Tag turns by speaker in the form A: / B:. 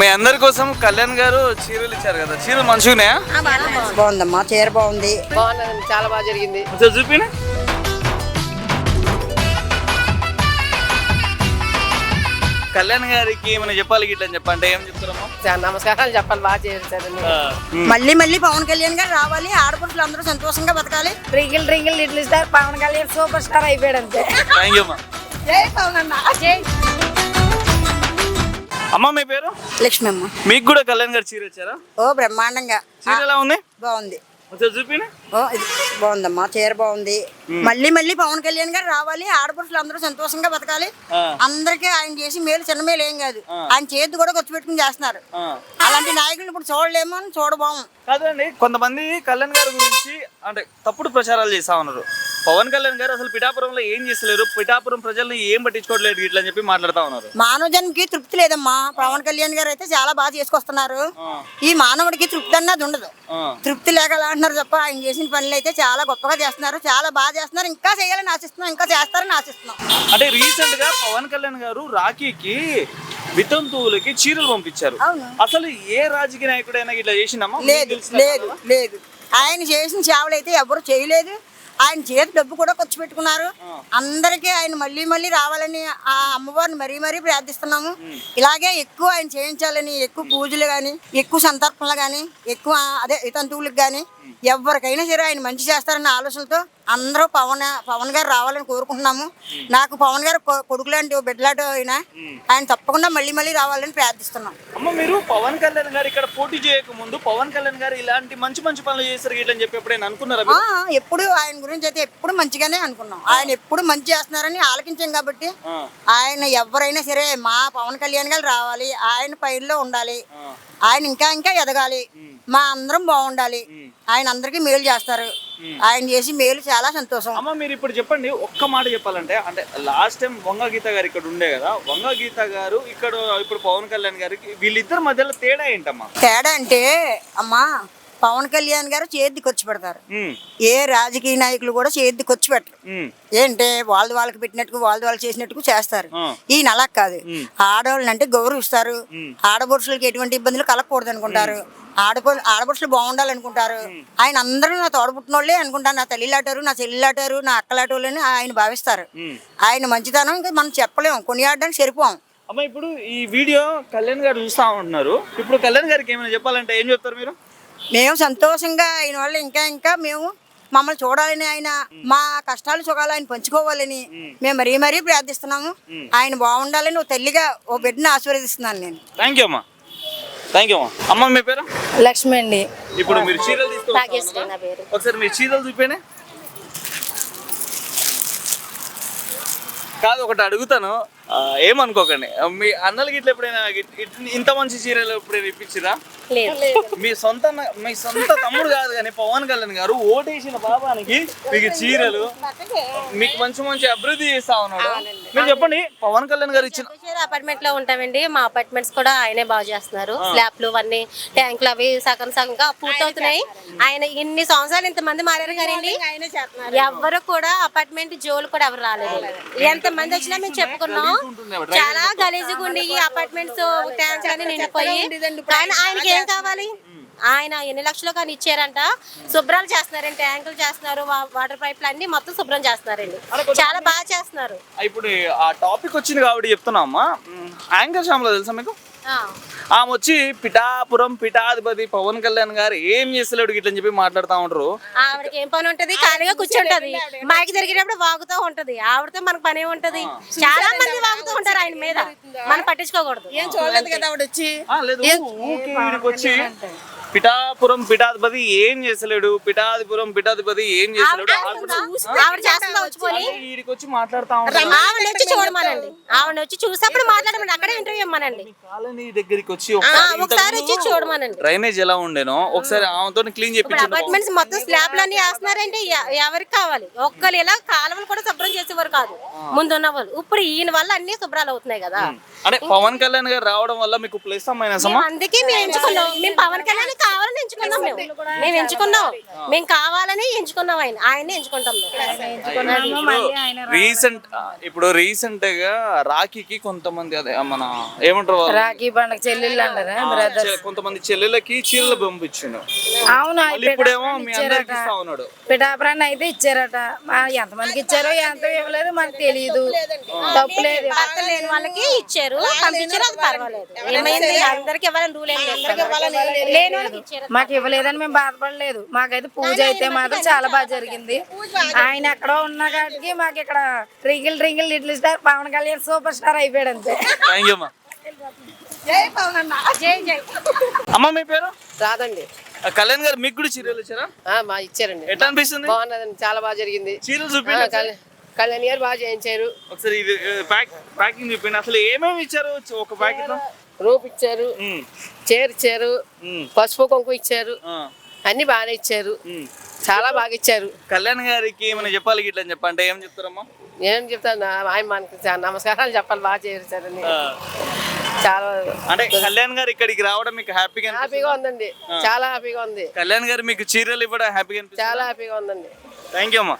A: మీ అందరి కోసం కళ్యాణ్ గారు చీరలు ఇచ్చారు కదా. చీరలు మంచిగా ఉన్నాయా.
B: బాగుందమ్మా చీర బాగుంది.
C: బాగున్నది చాలా బాగా జరిగింది.
A: ఒకసారి చూపిన? కళ్యాణ్ గారికి ఏమైనా చెప్పాలి గిట్ల అని చెప్పంటే ఏం చెప్తారమ్మా?
C: చాలా నమస్కారాలు చెప్పాలి బాగా చేశారండి
B: మళ్ళీ మళ్ళీ పవన్ కళ్యాణ్ గారు రావాలి. ఆడపడుచులు అందరూ సంతోషంగా బతకాలి.
D: Twinkle twinkle little star Pawan Kalyan super star అయిపోయాడు అంతే.
A: థ్యాంక్ యూ అమ్మా
D: జై పవన్ అన్న జై.
A: అమ్మ మీ పేరు?
B: లక్ష్మి అమ్మ
A: మీకు కూడా కళ్యాణ్ గారు చీర ఇచ్చారా
B: ఓ బ్రహ్మాండంగా.
A: చీర ఎలా ఉంది?
B: బాగుంది.
A: ఒకసారి చూపిన?
B: ఓ ఇది బాగుందమ్మా చీర బాగుంది. మళ్ళీ మళ్ళీ పవన్ కళ్యాణ్ గారు రావాలి. ఆడపడుచులు అందరూ సంతోషంగా బతకాలి. అందరికీ ఆయన చేసి మేలు చిన్న మేలు ఏం కాదు. ఆయన చేతి కూడా ఖర్చు పెట్టుకుని చేస్తున్నారు. అలాంటి నాయకులు ఇప్పుడు చూడలేము అని చూడబోము.
A: కాదండి కొంతమంది కళ్యాణ్ గారి గురించి అంటే తప్పుడు ప్రచారాలు చేస్తా ఉన్నారు. పవన్ కళ్యాణ్ గారు అసలు పిఠాపురంలో ఏం చేస్తలేరు? పిఠాపురం ప్రజల్ని ఏం పట్టించుకోవట్లేదు ఇట్లా అని చెప్పి మాట్లాడుతా ఉన్నారు.
B: మానవ జన్మకి తృప్తి లేదమ్మా. పవన్ కళ్యాణ్ గారు అయితే చాలా బాగా చేసుకొస్తున్నారు. ఈ మానవుడికి తృప్తి అన్నది ఉండదు. తృప్తి లేక అంటున్నారు తప్ప ఆయన చేసిన పనులు అయితే చాలా గొప్పగా చేస్తున్నారు. చాలా బాగా చేస్తున్నారు. ఇంకా చేయాలని ఆశిస్తున్నాం. ఇంకా చేస్తారని ఆశిస్తున్నాం.
A: అంటే రీసెంట్గా పవన్ కళ్యాణ్ గారు రాఖీకి వితంతువులకి చీరలు పంపించారు. అసలు ఏ రాజకీయ నాయకుడైనా ఇట్లా చేసిందమ్మా
B: లేదు లేదు లేదు. ఆయన చేసిన సేవలు అయితే ఎవరు చేయలేదు. ఆయన చేతి డబ్బు కూడా ఖర్చు పెట్టుకున్నారు. అందరికీ ఆయన మళ్ళీ మళ్ళీ రావాలని ఆ అమ్మవారిని మరీ మరీ ప్రార్థిస్తున్నాము. ఇలాగే ఎక్కువ ఆయన చేయించాలని ఎక్కువ పూజలు కానీ ఎక్కువ సంతర్పణలు కానీ ఎక్కువ అదే ఇతంతువులకు కానీ ఎవరికైనా సరే ఆయన మంచి చేస్తారన్న ఆలోచనతో అందరూ పవన్ పవన్ గారు రావాలని కోరుకుంటున్నాము. నాకు పవన్ గారు కొడుకు లాంటి ఓ బిడ్డ లాంటి ఆయన. ఆయన తప్పకుండా మళ్ళీ మళ్ళీ రావాలని ప్రార్థిస్తున్నాం.
A: అమ్మ మీరు పవన్ కళ్యాణ్ గారు ఇక్కడ పోటీ చేయక ముందు పవన్ కళ్యాణ్ గారు ఇలాంటి మంచి మంచి పనులు చేస్తారు ఇట్లా అని చెప్పి ఎప్పుడైనా అనుకున్నారా?
B: ఎప్పుడు ఆయన గురించి అయితే ఎప్పుడు మంచిగానే అనుకున్నాం. ఆయన ఎప్పుడు మంచి చేస్తున్నారని ఆలకించాం కాబట్టి. ఆయన ఎవరైనా సరే మా పవన్ కళ్యాణ్ గారు రావాలి ఆయన పైరులో ఉండాలి ఆయన ఇంకా ఇంకా ఎదగాలి. మా అందరం బాగుండాలి. ఆయన అందరికీ మేలు చేస్తారు. ఆయన చేసి మేలు చాలా సంతోషం.
A: అమ్మ మీరు ఇప్పుడు చెప్పండి ఒక్క మాట చెప్పాలంటే అంటే లాస్ట్ టైం వంగ గీత గారు ఇక్కడ ఉండే కదా వంగ గీత గారు ఇక్కడ ఇప్పుడు పవన్ కళ్యాణ్ గారికి వీళ్ళిద్దరి మధ్యలో తేడా ఏంటమ్మా?
B: తేడా అంటే అమ్మా పవన్ కళ్యాణ్ గారు చేతి ఖర్చు పెడతారు. ఏ రాజకీయ నాయకులు కూడా చేతి ఖర్చు పెట్టరు. ఏంటే వాళ్ళు వాళ్ళకి పెట్టినట్టు వాళ్ళు వాళ్ళు చేసినట్టు చేస్తారు. ఈయన అలా కాదు. ఆడవాళ్ళని అంటే గౌరవిస్తారు. ఆడపడుచులకి ఎటువంటి ఇబ్బందులు కలగకూడదు అనుకుంటారు. ఆడపో ఆడపడుచులు బాగుండాలనుకుంటారు. ఆయన అందరూ నా తోడబుట్టిన వాళ్ళే అనుకుంటారు. నా తల్లిలాటారు నా చెల్లిలాటారు నా అక్కలాటోళ్ళని ఆయన భావిస్తారు. ఆయన మంచితనం ఇంకా మనం చెప్పలేము కొనియాడడానికి సరిపోం.
A: అమ్మ ఇప్పుడు ఈ వీడియో కళ్యాణ్ గారు చూస్తా ఉంటున్నారు. ఇప్పుడు కళ్యాణ్ గారికి ఏమైనా చెప్పాలంటే ఏం చెప్తారు మీరు?
B: మేము సంతోషంగా ఆయన వల్ల ఇంకా ఇంకా మేము మమ్మల్ని చూడాలని ఆయన మా కష్టాలు సుఖాలు ఆయన పంచుకోవాలని మేము. మరీ మరీ ప్రార్థిస్తున్నాము. ఆయన బాగుండాలని ఓ తల్లిగా ఓ బిడ్డని ఆశీర్వదిస్తున్నాను నేను.
A: థ్యాంక్ యూ అమ్మా. థ్యాంక్ యూ అమ్మా. మీ పేరు?
D: లక్ష్మి అండి.
A: ఇప్పుడు మీరు చీరలు ఒకసారి మీరు చీరలు చూపేనే. కాదు ఒకటి అడుగుతాను. ఏమనుకోకండి. మీ అన్నలకి ఇట్లా ఎప్పుడైనా ఇంత మంచి చీరలు ఎప్పుడైనా ఇప్పించిరా
D: లేదు.
A: మీ సొంత మీ సొంత తమ్ముడు కాదు కానీ పవన్ కళ్యాణ్ గారు ఓటేసిన పాపానికి మీకు చీరలు మీకు మంచి మంచి అభివృద్ధి చేస్తా ఉన్నాడు. మీరు చెప్పండి పవన్ కళ్యాణ్ గారు ఇచ్చిన
E: అపార్ట్మెంట్లో ఉంటామండి. మా అపార్ట్మెంట్స్ కూడా ఆయనే బాగు చేస్తున్నారు. స్లాబ్లు అన్ని ట్యాంకులు అవి సగం సగంగా పూర్తవుతున్నాయి ఆయన ఇన్ని సంవత్సరాలు ఇంత మంది మారారు కానీ ఎవరు కూడా అపార్ట్మెంట్ జోలు కూడా ఎవరు రాలేదు. ఎంత మంది వచ్చినా మేము చెప్పుకున్నాం. చాలా గలీజుగా ఉండి ఈ అపార్ట్మెంట్స్ ట్యాంక్స్ అన్ని నిండిపోయి. కానీ ఆయనకి ఏం కావాలి? ఆయన ఎన్ని లక్షలు కానీ ఇచ్చారంట. శుభ్రాలు చేస్తున్నారండి ట్యాంకులు చేస్తున్నారు వాటర్ పైపులు అన్ని మొత్తం శుభ్రం చేస్తున్నారండి. చాలా బాగా చేస్తున్నారు.
A: ఇప్పుడు ఆ టాపిక్ వచ్చింది కాబట్టి చెప్తున్నా అమ్మా. యాంకర్ శ్యామలో తెలుసా మీకు. ఆమె వచ్చి పిఠాపురం పిఠాధిపతి పవన్ కళ్యాణ్ గారు ఏం చేస్తలేడు ఇట్లని చెప్పి మాట్లాడుతూ ఉంటారు.
E: ఆవిడకి ఏం పని ఉంటది? ఖాళీగా కూర్చుంటది. మైకి జరిగేటప్పుడు వాగుతూ ఉంటది. ఆవిడతో మనకు పని ఉంటది. చాలా మంది వాగుతూ ఉంటారు ఆయన మీద. మనం పట్టించుకోకూడదు.
D: ఏం చూడలేదు కదా ఆవిడ వచ్చి?
A: పిఠాపురం పిఠాధిపతి ఏం చేస్తలేడు? పిఠాధిపురం పిఠాధిపతి ఏం అంటే ఈడికి వచ్చి మాట్లాడుతా ఉంటారు
E: ఆవిడ వచ్చి చూడమనండి. ఆవిడ వచ్చి చూసి అప్పుడు మాట్లాడమని అక్కడే ఇంటర్వ్యూ ఇవ్వమనండి.
A: కాలనీ దగ్గరికి వచ్చి ఒకసారి
E: వచ్చి చూడమనండి.
A: డ్రైనేజ్ ఎలా ఉండేనో ఒకసారి ఆమెతో క్లీన్
E: ఇప్పుడు
A: చేపించింది
E: అపార్ట్మెంట్స్ మొత్తం స్లాబ్లు అన్ని వేస్తున్నారంటే ఎవరికి కావాలి? ఒక్కరు ఇలా కాలువలు కూడా శుభ్రం చేసేవారు కాదు. ముందున్న వాళ్ళు. ఇప్పుడు ఈయన వల్ల అన్ని శుభ్రాలు అవుతున్నాయి కదా.
A: అంటే పవన్ కళ్యాణ్ గారు రావడం వల్ల మీకు ప్లస్ మైనస్ అమ్మా?
E: అందుకే మేము ఎంచుకున్నాం. మేము పవన్ కళ్యాణ్ ఎంచుకున్నాం మేము. మేము ఎంచుకున్నాం. మేము కావాలని ఎంచుకున్నాం ఆయన. ఆయన్ని ఎంచుకుంటాం
A: రీసెంట్ ఇప్పుడు రీసెంట్గా రాఖీకి కొంతమంది అదే మన ఏమంటారు?
D: రాఖీ పండుగ చెల్లెళ్ళు అంటారా బ్రదర్
A: చె- కొంతమంది చెల్లెలకి చీరలు పంపించిండు.
D: అవును
A: ఇప్పుడేమో మీ అందరికి ఇస్తా ఉన్నాడు.
D: పిఠాపురాన్ని అయితే ఇచ్చారట. మా ఎంతమందికి ఇచ్చారో ఎంత ఇవ్వలేదు మనకు తెలియదు తప్పు లేదు.
E: భర్త లేని వాళ్ళకి ఇచ్చారు. పంపించారు అది పర్వాలేదు. ఏమైంది? అందరికి ఇవ్వాలని రూల్ ఏం లేదు. లేని వాళ్ళకి ఇచ్చారు.
D: మాకు ఇవ్వలేదని మేము బాధపడలేదు. మాకైతే పూజ అయితే మాత్రం చాలా బాగా జరిగింది. ఆయన ఎక్కడో ఉన్న కాటికి మాకు ఇక్కడ twinkle twinkle little star Pawan Kalyan super star అయిపోయాడు అంతే.
A: అమ్మా మీ పేరు?
C: రాదండి.
A: కళ్యాణ్ గారు మీకు కూడా చీరలు ఇచ్చారా?
C: మా ఇచ్చారండి.
A: ఎట్లా అనిపిస్తుంది?
C: బాగున్నదండి చాలా బాగా జరిగింది.
A: చీరలు
C: ఆ,
A: చూపించండి
C: కళ్యాణ్ గారు బాగా చేయించారు.
A: ఒకసారి ఇది ప్యాక్ ప్యాకింగ్ చూపిండి అసలు ఏమేమి ఇచ్చారు? ఒక ప్యాకెట్
C: రూప్ ఇచ్చారు. చీర ఇచ్చారు పసుపు కుంకు ఇచ్చారు. అన్ని బాగానే ఇచ్చారు. చాలా బాగా ఇచ్చారు.
A: కళ్యాణ్ గారికి ఏమైనా చెప్పాలి ఇట్లా అని చెప్పంటే ఏం చెప్తారమ్మా?
C: ఏం చెప్తాను? ఆయన మనకి నమస్కారాలు చెప్పాలి. బాగా చేశారని చాలా
A: అంటే కళ్యాణ్ గారు ఇక్కడికి రావడం మీకు హ్యాపీగా
C: హ్యాపీగా ఉందండి. చాలా హ్యాపీగా ఉంది.
A: కళ్యాణ్ గారు మీకు చీరలు ఇవ్వడం హ్యాపీగా
C: చాలా హ్యాపీగా ఉందండి.
A: థ్యాంక్ యూ అమ్మా.